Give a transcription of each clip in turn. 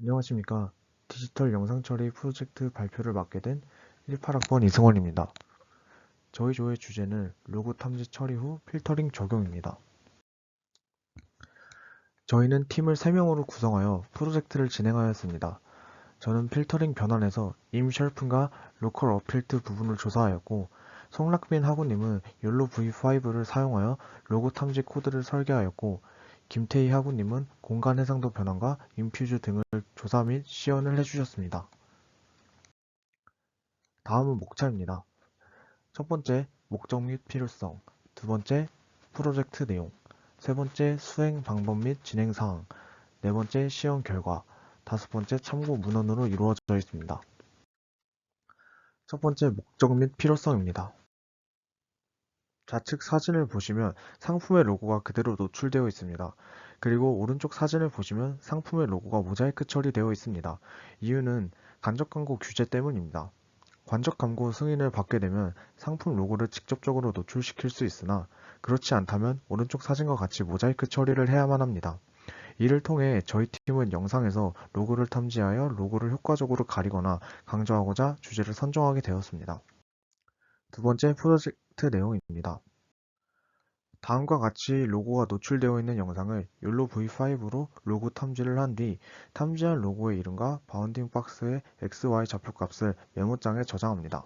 안녕하십니까. 디지털 영상 처리 프로젝트 발표를 맡게 된 18학번 이승원입니다. 저희 조의 주제는 로고 탐지 처리 후 필터링 적용입니다. 저희는 팀을 3명으로 구성하여 프로젝트를 진행하였습니다. 저는 필터링 변환에서 임 셜픈과 로컬 어필트 부분을 조사하였고 송락빈 하구님은 욜로 V5를 사용하여 로고 탐지 코드를 설계하였고 김태희 하구님은 공간 해상도 변환과 인퓨즈 등을 조사 및 시연을 해주셨습니다. 다음은 목차입니다. 첫 번째, 목적 및 필요성. 두 번째, 프로젝트 내용. 세 번째, 수행 방법 및 진행 사항. 네 번째, 시연 결과. 다섯 번째, 참고 문헌으로 이루어져 있습니다. 첫 번째, 목적 및 필요성입니다. 좌측 사진을 보시면 상품의 로고가 그대로 노출되어 있습니다. 그리고 오른쪽 사진을 보시면 상품의 로고가 모자이크 처리되어 있습니다. 이유는 간접 광고 규제 때문입니다. 간접 광고 승인을 받게 되면 상품 로고를 직접적으로 노출시킬 수 있으나 그렇지 않다면 오른쪽 사진과 같이 모자이크 처리를 해야만 합니다. 이를 통해 저희 팀은 영상에서 로고를 탐지하여 로고를 효과적으로 가리거나 강조하고자 주제를 선정하게 되었습니다. 두 번째 프로젝트 내용입니다. 다음과 같이 로고가 노출되어 있는 영상을 욜로 V5로 로고 탐지를 한 뒤 탐지한 로고의 이름과 바운딩 박스의 XY 좌표값을 메모장에 저장합니다.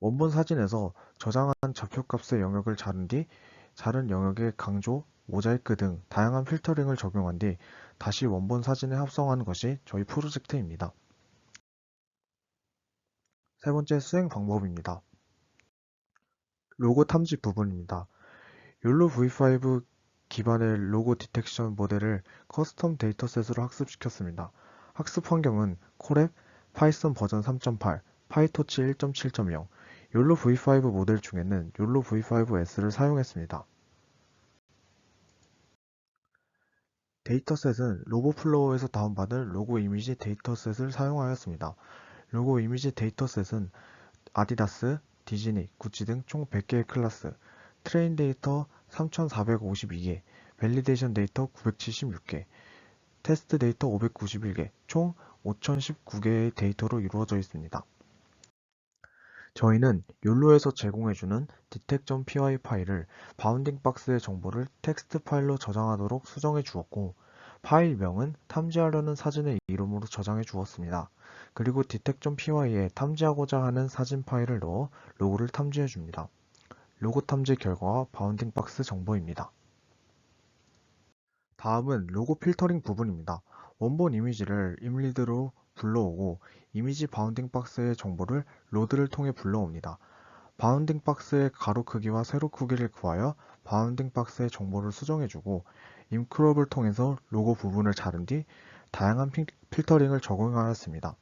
원본 사진에서 저장한 좌표값의 영역을 자른 뒤 자른 영역의 강조, 모자이크 등 다양한 필터링을 적용한 뒤 다시 원본 사진에 합성하는 것이 저희 프로젝트입니다. 세 번째 수행 방법입니다. 로고 탐지 부분입니다. 욜로 V5 기반의 로고 디텍션 모델을 커스텀 데이터셋으로 학습시켰습니다. 학습 환경은 콜앱, 파이썬 버전 3.8, 파이토치 1.7.0, 욜로 V5 모델 중에는 욜로 V5S를 사용했습니다. 데이터셋은 로보플로어에서 다운받은 로고 이미지 데이터셋을 사용하였습니다. 로고 이미지 데이터셋은 아디다스, 디즈니, 구찌 등 총 100개의 클래스, 트레인 데이터 3452개, 밸리데이션 데이터 976개, 테스트 데이터 591개, 총 5019개의 데이터로 이루어져 있습니다. 저희는 욜로에서 제공해주는 detect.py 파일을 바운딩 박스의 정보를 텍스트 파일로 저장하도록 수정해 주었고 파일명은 탐지하려는 사진의 이름으로 저장해 주었습니다. 그리고 detect.py에 탐지하고자 하는 사진 파일을 넣어 로고를 탐지해 줍니다. 로고 탐지 결과와 바운딩 박스 정보입니다. 다음은 로고 필터링 부분입니다. 원본 이미지를 임리드로 불러오고 이미지 바운딩 박스의 정보를 로드를 통해 불러옵니다. 바운딩 박스의 가로 크기와 세로 크기를 구하여 바운딩 박스의 정보를 수정해주고 임크롭을 통해서 로고 부분을 자른 뒤 다양한 필터링을 적용하였습니다.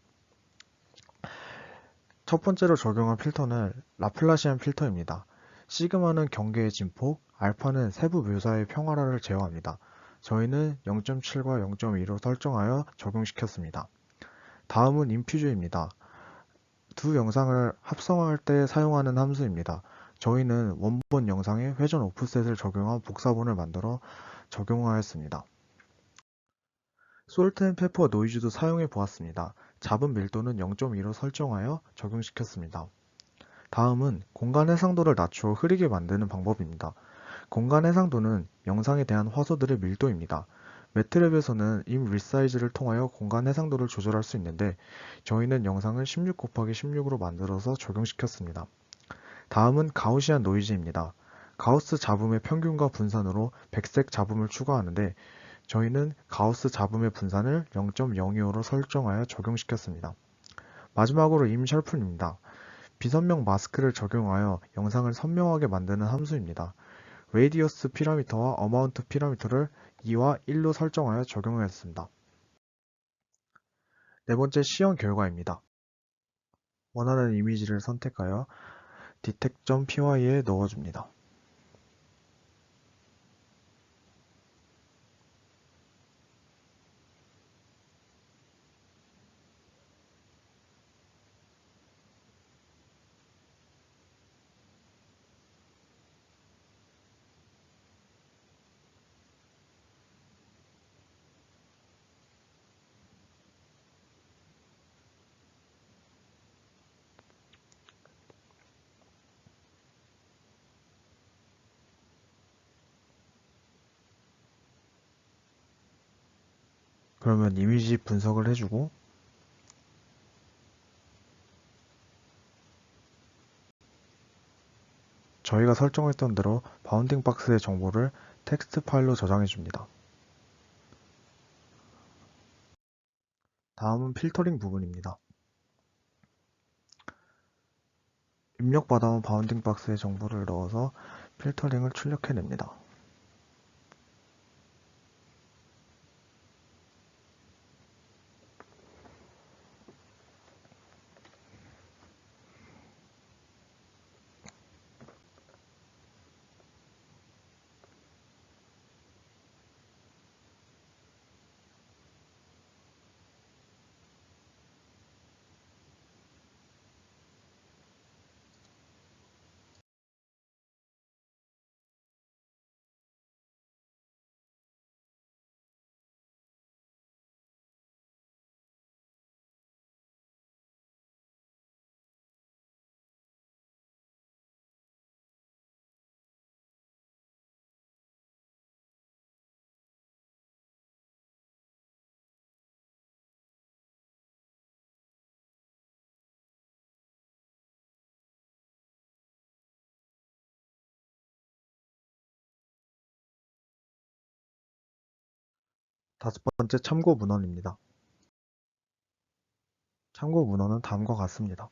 첫 번째로 적용한 필터는 라플라시안 필터입니다. 시그마는 경계의 진폭, 알파는 세부 묘사의 평화라를 제어합니다. 저희는 0.7과 0.2로 설정하여 적용시켰습니다. 다음은 인퓨즈입니다. 두 영상을 합성할 때 사용하는 함수입니다. 저희는 원본 영상에 회전 오프셋을 적용한 복사본을 만들어 적용하였습니다. 솔트앤페퍼 노이즈도 사용해 보았습니다. 잡음 밀도는 0.2로 설정하여 적용시켰습니다. 다음은 공간 해상도를 낮추어 흐리게 만드는 방법입니다. 공간 해상도는 영상에 대한 화소들의 밀도입니다. 매트랩에서는 임 리사이즈를 통하여 공간 해상도를 조절할 수 있는데 저희는 영상을 16 곱하기 16으로 만들어서 적용시켰습니다. 다음은 가우시안 노이즈입니다. 가우스 잡음의 평균과 분산으로 백색 잡음을 추가하는데 저희는 가우스 잡음의 분산을 0.025로 설정하여 적용시켰습니다. 마지막으로 임셜픈입니다. 비선명 마스크를 적용하여 영상을 선명하게 만드는 함수입니다. 레디어스 피라미터와 어마운트 피라미터를 2와 1로 설정하여 적용하였습니다. 네 번째 시연 결과입니다. 원하는 이미지를 선택하여 detect.py에 넣어줍니다. 그러면 이미지 분석을 해주고 저희가 설정했던 대로 바운딩 박스의 정보를 텍스트 파일로 저장해 줍니다. 다음은 필터링 부분입니다. 입력받아온 바운딩 박스의 정보를 넣어서 필터링을 출력해냅니다. 다섯 번째 참고 문헌입니다. 참고 문헌은 다음과 같습니다.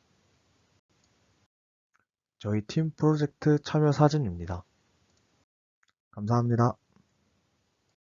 저희 팀 프로젝트 참여 사진입니다. 감사합니다.